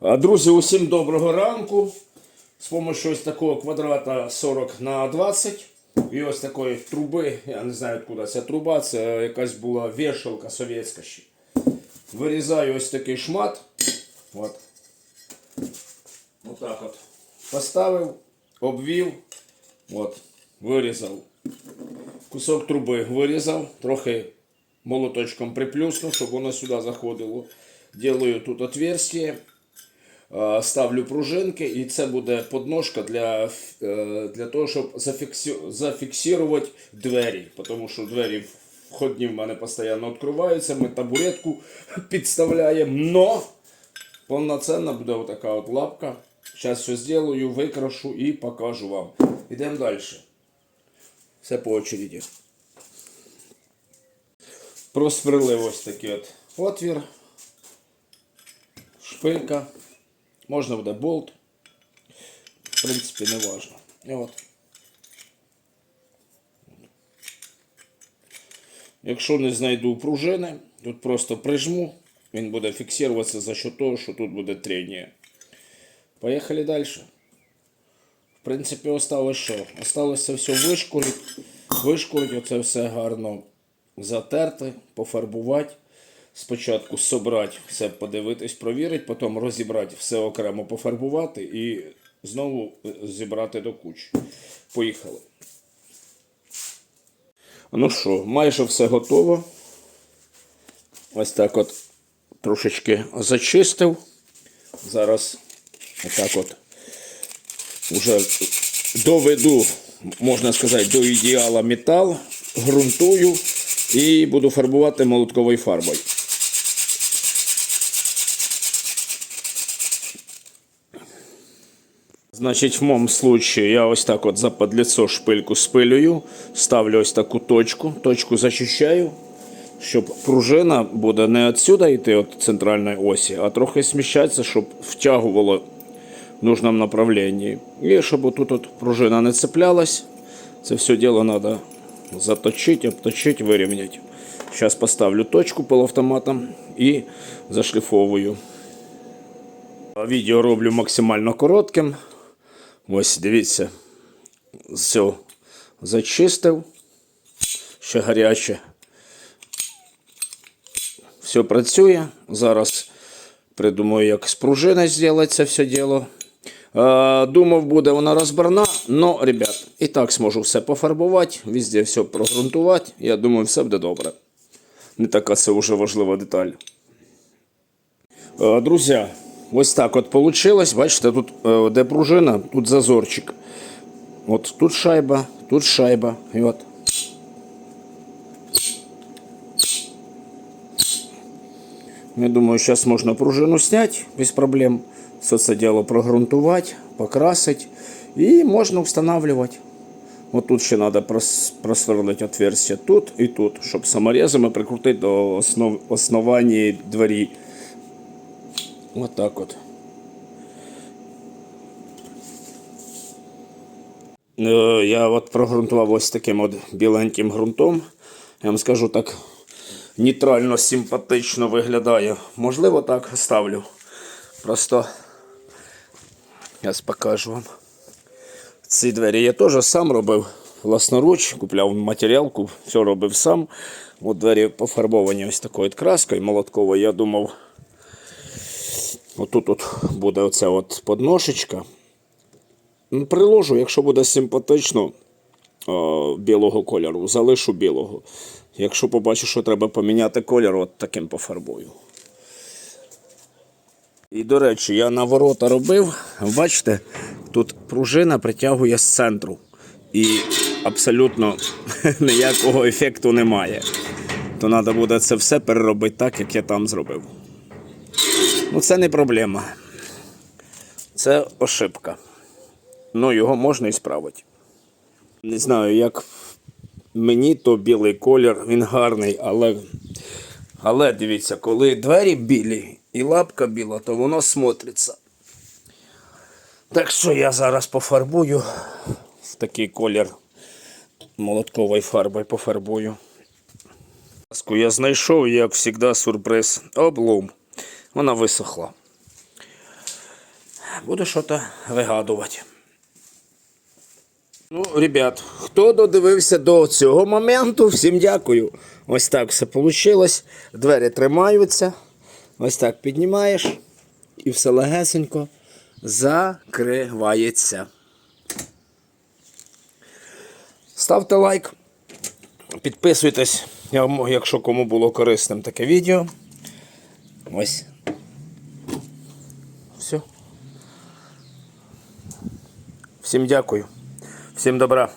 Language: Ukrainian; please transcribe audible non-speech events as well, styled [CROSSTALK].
Друзі, усім доброго ранку. З допомогою ось такого квадрата 40 на 20 і ось такої труби, я не знаю, откуда ця труба, це якась була вішалка совєтська ще. Вирізаю ось такий шмат. От. Отак от. Поставив, обвів, от, вирізав. Кусок труби вирізав, трохи молоточком приплюснув, щоб воно сюди заходило. Делаю тут отверстие, ставлю пружинки, і це буде подножка для, е, для того, щоб зафіксувати двері. Тому що двері входні в мене постійно відкриваються, ми табуретку [LAUGHS] підставляємо. Но повноцінна буде отака от лапка. Зараз все зроблю, викрашу і покажу вам. Йдемо далі. Все по очереді. Просверлив ось такий от отвір. Шпилька. Можна буде болт. В принципі, не важно. І. Якщо не знайду пружини, тут просто прижму, він буде фіксуватися за счет того, що тут буде трення. Поїхали далі. В принципі, осталось що? Осталося все вишкурити. Вишкурити оце все гарно затерти, пофарбувати. Спочатку собрати все, подивитись, провірити, потім розібрати все окремо пофарбувати і знову е, зібрати до кучі. Поїхали. Ну що, майже все готово. Ось так от трошечки зачистив. Зараз отак от вже доведу, можна сказати, до ідеала метал, ґрунтую і буду фарбувати молотковою фарбою. Значить, в моєму случае я ось так от за подліцо шпильку спилюю, ставлю ось таку точку, точку зачищаю, щоб пружина буде не відсюди йти від центральної осі, а трохи сміщатися, щоб втягувало в нужному направленні. І щоб отут от пружина не цеплялась, це все діло треба заточити, обточити, вирівняти. Зараз поставлю точку полуавтоматом і зашліфовую. Відео роблю максимально коротким. Ось дивіться, все зачистив, ще гаряче. Все працює. Зараз придумаю, як з пружини зробити це все діло. Думав, буде вона розбарна, але, ребят, і так зможу все пофарбувати, везде все прогрунтувати. Я думаю, все буде добре. Не така це вже важлива деталь. Друзі, ось так от вийшло. Бачите, тут е, де пружина, тут зазорчик. От тут шайба, тут шайба. І от. Я думаю, зараз можна пружину зняти без проблем. Все це діло прогрунтувати, покрасити і можна встановлювати. От тут ще треба просверлити отверстие тут і тут, щоб саморезами прикрутити до основ, основання двері. От так от. Е, Я от прогрунтував ось таким от біленьким ґрунтом. Я вам скажу так, нейтрально симпатично виглядає. Можливо, так ставлю. Просто зараз покажу вам. Ці двері я теж сам робив власноруч, купляв матеріалку, все робив сам. От двері пофарбовані ось такою краскою молотковою. Я думав, отут от буде оця от подножечка. Ну, Приложу, якщо буде симпатично о, білого кольору, залишу білого. Якщо побачу, що треба поміняти колір, от таким пофарбую. І, до речі, я на ворота робив. Бачите, тут пружина притягує з центру. І абсолютно [LAUGHS] ніякого ефекту немає. То треба буде це все переробити так, як я там зробив. Ну, це не проблема. Це ошибка. Ну, його можна і справити. Не знаю, як мені, то білий колір, він гарний, але, але дивіться, коли двері білі і лапка біла, то воно смотриться. Так що я зараз пофарбую в такий колір молотковою фарбою пофарбую. Я знайшов, як завжди, сюрприз. Облом. Вона висохла. буду щось вигадувати. Ну, ребят, хто додивився до цього моменту, всім дякую. Ось так все вийшло. Двері тримаються. Ось так піднімаєш і все легесенько закривається. Ставте лайк, підписуйтесь, якщо кому було корисним таке відео. Ось. Все. Всім дякую. Всім добра.